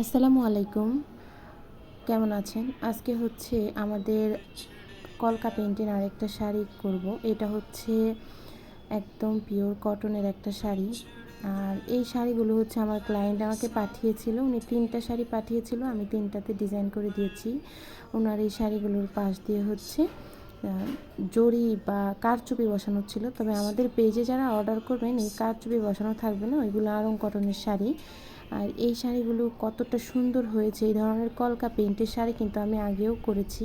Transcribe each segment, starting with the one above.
আসসালামু আলাইকুম। কেমন আছেন? আজকে হচ্ছে আমাদের কলকা পেন্টের আরেকটা শাড়ি করব। এটা হচ্ছে একদম পিওর কটনের একটা শাড়ি। আর এই শাড়িগুলো হচ্ছে আমার ক্লায়েন্ট আমাকে পাঠিয়েছিল। উনি তিনটা শাড়ি পাঠিয়েছিল, আমি তিনটাতে ডিজাইন করে দিয়েছি। ওনার এই শাড়িগুলোর পাশ দিয়ে হচ্ছে জড়ি বা কারচুপি বসানো ছিল। তবে আমাদের পেজে যারা অর্ডার করবেন, এই কারচুপি বসানো থাকবে না, ওইগুলো আরং কটনের শাড়ি। আর এই শাড়িগুলো কতটা সুন্দর হয়েছে, এই ধরনের কলকা পেন্টের শাড়ি কিন্তু আমি আগেও করেছি।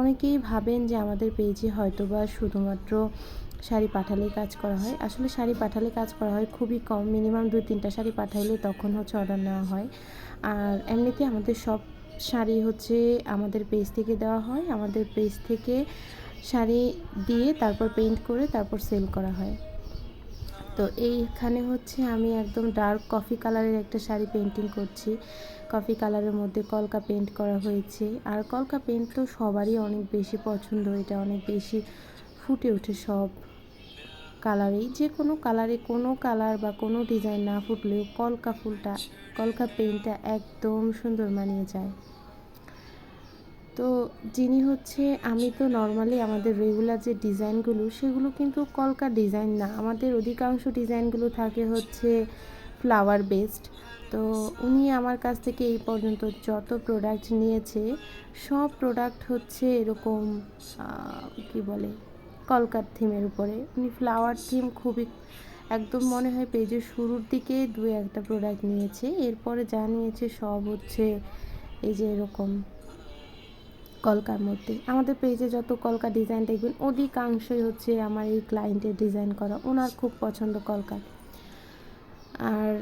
অনেকেই ভাবেন যে আমাদের পেজে হয়তো বা শুধুমাত্র শাড়ি পাঠালেই কাজ করা হয়। আসলে শাড়ি পাঠালে কাজ করা হয় খুবই কম, মিনিমাম দুই তিনটা শাড়ি পাঠাইলে তখন হচ্ছে অর্ডার নেওয়া হয়। আর এমনিতে আমাদের সব শাড়ি হচ্ছে আমাদের পেজ থেকে দেওয়া হয়। আমাদের পেজ থেকে শাড়ি দিয়ে তারপর পেইন্ট করে তারপর সেল করা হয়। তো এইখানে হচ্ছে আমি একদম ডার্ক কফি কালারের একটা শাড়ি পেন্টিং করছি। কফি কালারের মধ্যে কলকা পেন্ট করা হয়েছে। আর কলকা পেন্ট তো সবারই অনেক বেশি পছন্দ, এটা অনেক বেশি ফুটে ওঠে সব কালারেই যে কোনো কালারে কোনো কালার বা কোনো ডিজাইন না ফুটলেও কলকা ফুলটা, কলকা পেন্টটা একদম সুন্দর মানিয়ে যায়। তো যিনি হচ্ছে, আমি তো নর্মালি আমাদের রেগুলার যে ডিজাইনগুলো সেগুলো কিন্তু কলকা ডিজাইন না। আমাদের অধিকাংশ ডিজাইনগুলো থাকে হচ্ছে ফ্লাওয়ার বেসড তো উনি আমার কাছ থেকে এই পর্যন্ত যত প্রোডাক্ট নিয়েছে, সব প্রোডাক্ট হচ্ছে এরকম কি বলে, কলকার থিমের উপরে। উনি ফ্লাওয়ার থিম খুবই, একদম মনে হয় পেজের শুরুর দিকে দু একটা প্রোডাক্ট নিয়েছে। এরপরে যা নিয়েছে সব হচ্ছে এই যে এরকম কলকার মধ্যে। আমাদের পেজে যত কলকা ডিজাইন দেখবেন, অধিকাংশই হচ্ছে আমার এই ক্লায়েন্টের ডিজাইন করা। ওনার খুব পছন্দ কলকা আর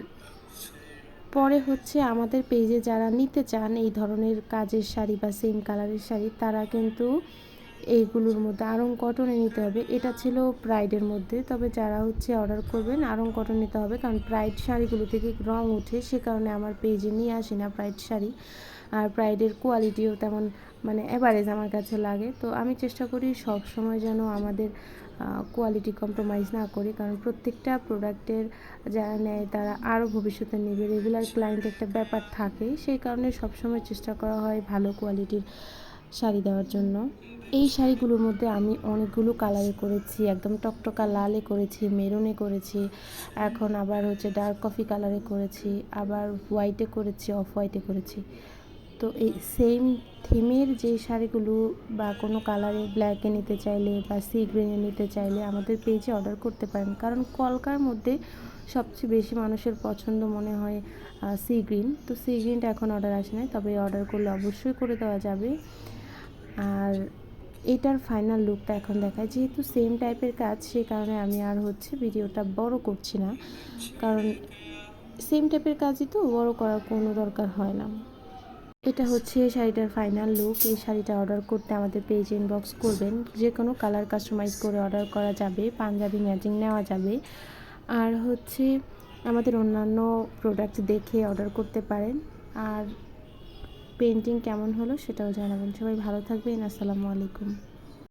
পরে হচ্ছে আমাদের পেজে যারা নিতে চান এই ধরনের কাজের শাড়ি বা সেম কালারের শাড়ি, তারা কিন্তু এইগুলোর মধ্যে আরং কটনে নিতে হবে। এটা ছিল প্রাইডের মধ্যে। তবে যারা হচ্ছে অর্ডার করবেন, আরং কটন নিতে হবে। কারণ প্রাইড শাড়িগুলো থেকে রং ওঠে, সে কারণে আমার পেজে নিয়ে আসি না প্রাইড শাড়ি। আর প্রাইডের কোয়ালিটিও তেমন মানে অ্যাভারেজ আমার কাছে লাগে। তো আমি চেষ্টা করি সব সময় যেন আমাদের কোয়ালিটি কম্প্রোমাইজ না করি। কারণ প্রত্যেকটা প্রোডাক্টের যারা নেয়, তারা আরও ভবিষ্যতে নেবে। রেগুলার ক্লায়েন্ট একটা ব্যাপার থাকে। সেই কারণে সবসময় চেষ্টা করা হয় ভালো কোয়ালিটির শাড়ি দেওয়ার জন্য। এই শাড়িগুলোর মধ্যে আমি অনেকগুলো কালারে করেছি, একদম টকটকা লালে করেছি, মেরুনে করেছি, এখন আবার হচ্ছে ডার্ক কফি কালারে করেছি, আবার হোয়াইটে করেছি অফ হোয়াইটে করেছি। তো এই সেম থিমের যে শাড়িগুলো বা কোনো কালারে ব্ল্যাকে নিতে চাইলে বা সি গ্রিনে নিতে চাইলে আমাদের পেজে অর্ডার করতে পারেন। কারণ কলকার মধ্যে সবচেয়ে বেশি মানুষের পছন্দ মনে হয় সি গ্রিন তো সি গ্রিনটা এখন অর্ডার আসে নাই, তবে অর্ডার করলে অবশ্যই করে দেওয়া যাবে। আর এটার ফাইনাল লুকটা এখন দেখায়। যেহেতু সেম টাইপের কাজ সেই কারণে আমি আর হচ্ছে ভিডিওটা বড় করছি না। কারণ সেম টাইপের কাজই তো বড় করার কোনো দরকার হয় না। এটা হচ্ছে শাড়িটার ফাইনাল লুক এই শাড়িটা অর্ডার করতে আমাদের পেজ ইনবক্স করবেন। যে কোনো কালার কাস্টমাইজ করে অর্ডার করা যাবে, পাঞ্জাবি ম্যাচিং নেওয়া যাবে। আর হচ্ছে আমাদের অন্যান্য প্রোডাক্ট দেখে অর্ডার করতে পারেন। আর পেন্টিং কেমন হলো সেটাও জানাবেন। সবাই ভালো থাকবেন আসসালামু আলাইকুম।